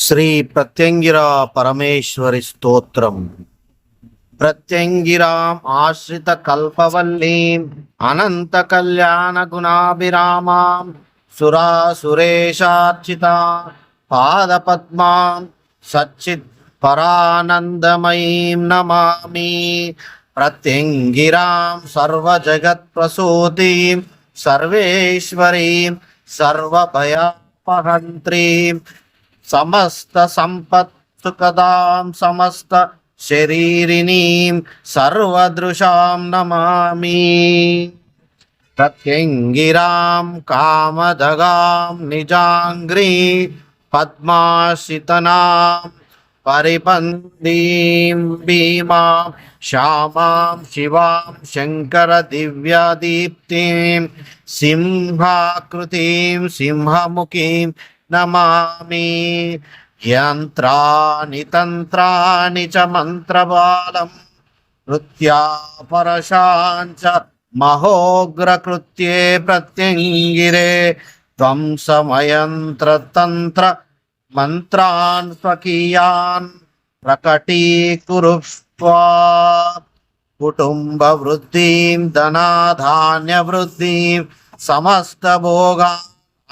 శ్రీ ప్రత్యంగిరా పరమేశ్వరి స్తోత్రం. ప్రత్యంగిరాం ఆశ్రిత కల్పవల్లీం అనంత కళ్యాణ గుణాభిరామాం సురాసురేషార్చిత పాదపద్మాం సచ్చిత్ పరానందమయీం నమామి. ప్రత్యంగిరాం సర్వజగత్ప్రసూతిం సర్వేశ్వరీం సర్వభయాపహంత్రీం సమస్త సంపత్సుకదాం సమస్త శరీరిణీం సర్వదృశాం నమామి. ప్రత్యంగిరాం కామదగాం నిజాంగ్రీ పద్మాశితనాం పరిపందీం భీమాం శ్యామాం శివాం శంకర దివ్యదీప్తిం సింహాకృతిం సింహముఖీం నమామి. యంత్రాని తంత్రాని చ మంత్రబాలం. నృత్యాపరశాంచ మహోగ్రకృత్యే ప్రత్యంగిరే. ధ్వంసమయంత్రతంత్ర మంత్రాన్ స్వకీయాన్ ప్రకటీకురుష్వా కుటుంబ వృద్ధిం ధనాధాన్య వృద్ధిం సమస్త భోగా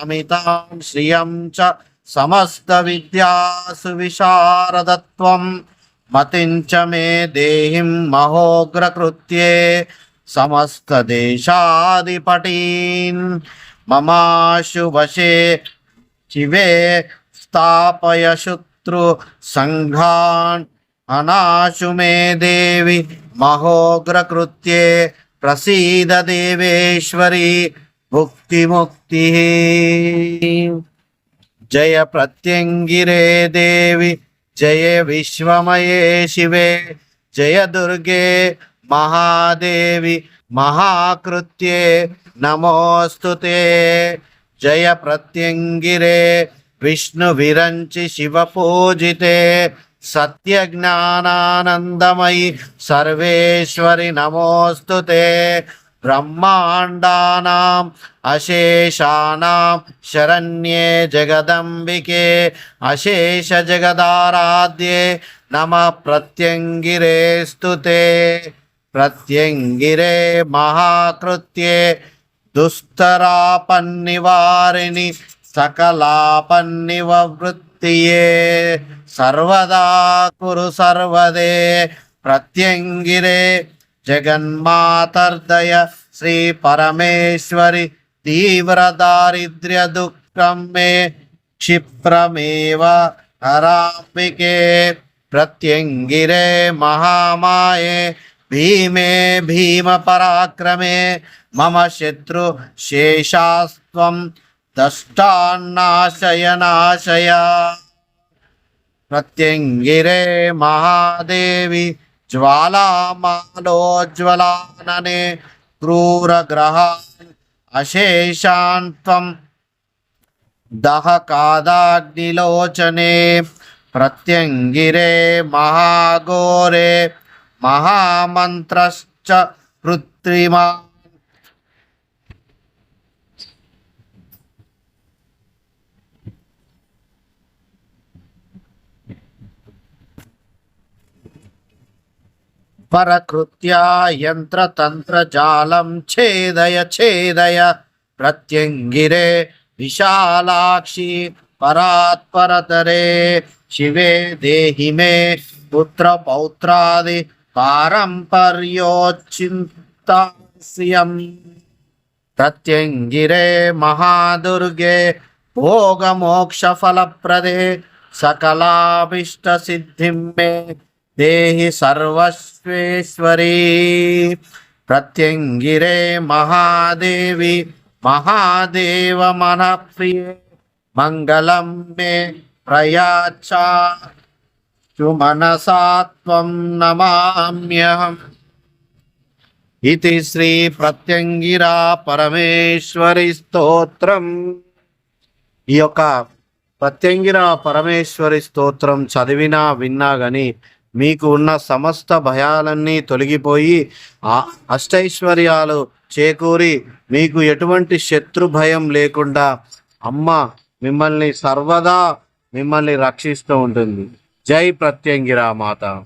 అమితాం శ్రియం చ సమస్త విద్యాసు విశారదత్వం. మతించ మే దేహిం మహోగ్రకృత్యే సమస్త దేశాధిపటీన్ మమాశు వశే శివే స్థాపయ శత్రు సంఘాన్. అనాశు మే దేవి మహోగ్రకృత్యే ప్రసీద దేవేశ్వరి. భుక్తి ముక్తి జయ ప్రత్యంగిరే దేవి జయ విశ్వమయే శివే జయ దుర్గే మహాదేవి మహాకృత్యే నమోస్తుతే జయ ప్రత్యంగిరే విష్ణు విరంచి శివ పూజితే సత్య జ్ఞానానందమయి సర్వేశ్వరి నమోస్తుతే ब्रह्माण्डानाम् अशेषाणां शरण्ये जगदम्बिके अशेषजगदाराध्ये नमः प्रत्यङ्गिरे स्तुते प्रत्यङ्गिरे महाकृत्ये दुस्तरापन्निवारिणि सकलापन्निववृत्तिये सर्वदा कुरु सर्वदे प्रत्यङ्गिरे సర్వదే ప్రత్యంగిరే జగన్మాతర్దయ శ్రీ పరమేశ్వరి తీవ్ర దారిద్ర్య దుఃఖం మే క్షిప్రమేవ హరాంబికే ప్రత్యంగిరే మహామాయే భీమే భీమ పరాక్రమే మమ శత్రు శేషాస్త్వం జ్వాలామాలోజ్వలాననే క్రూరగ్రహాన్ అశేషాన్ దహకాదాగ్నిలోచనే ప్రత్యంగిరే మహాఘోరే మహామంత్రశ్చ కృత్రిమా పరకృత్యా యంత్రతంత్రజాలం ఛేదయ ఛేదయ ప్రత్యంగిరే విశాలాక్షి పరాత్పరతరే శివే దేహి మే పుత్ర పౌత్రాది పారంపర్యోచింతాస్యం ప్రత్యంగిరే మహాదుర్గే భోగమోక్షఫలప్రదే సకలాభిష్టసిద్ధిం మే దేహి సర్వస్వేశ్వరీ ప్రత్యంగిరే మహాదేవి మహాదేవ మన ప్రియే మంగళం మే ప్రయాచా మనసాత్వం నమామ్యహం. ఇది శ్రీ ప్రత్యంగిరా పరమేశ్వరి స్తోత్రం. ఈ యొక్క ప్రత్యంగిర పరమేశ్వరి స్తోత్రం చదివినా విన్నా గాని మీకు ఉన్న సమస్త భయాలన్నీ తొలగిపోయి ఆ అష్టైశ్వర్యాలు చేకూరి మీకు ఎటువంటి శత్రు భయం లేకుండా అమ్మ మిమ్మల్ని సర్వదా మిమ్మల్ని రక్షిస్తూ ఉంటుంది. జై ప్రత్యంగిరా మాత